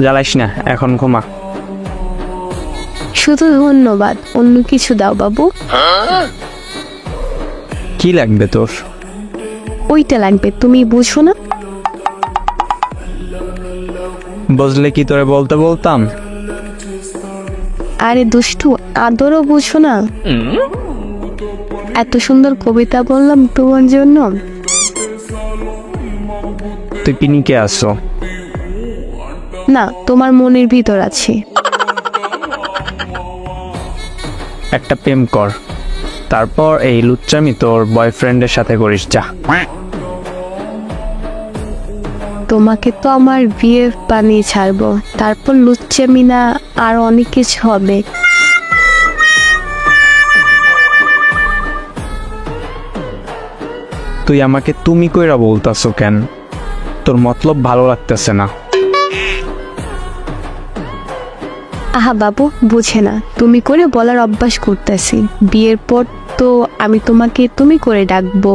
জ্বালাইস না এখন ঘুমা। শুধু ধন্যবাদ অন্য কিছু দাও বাবু। কি লাগবে তোর? ওইটা লাগবে তুমি বুঝো না? বুঝলে কি তোরে বলতে বলতাম? আরে দুষ্টু আদরও বুঝো না। এত সুন্দর কবিতা বললাম তোমার জন্য। তুই পিনিকে আসো। না তোমার মনের ভিতর আছে। একটা প্রেম কর। তারপর এই লুচ্চামি তোর বয়ফ্রেন্ডের সাথে করিস যা। তোমাকে তো আমার বিয়ে বানিয়ে ছাড়বো। তারপর লুচ্ছে মিনা আর অনেক কিছু হবে। তুই আমাকে তুমি কইরা বলতাছো কেন? তোর মতলব ভালো লাগতেছে না। আহা বাবু, বুঝে না। তুমি করে বলার অভ্যাস করতেছি। বিয়ের পর তো আমি তোমাকে তুমি করে ডাকবো।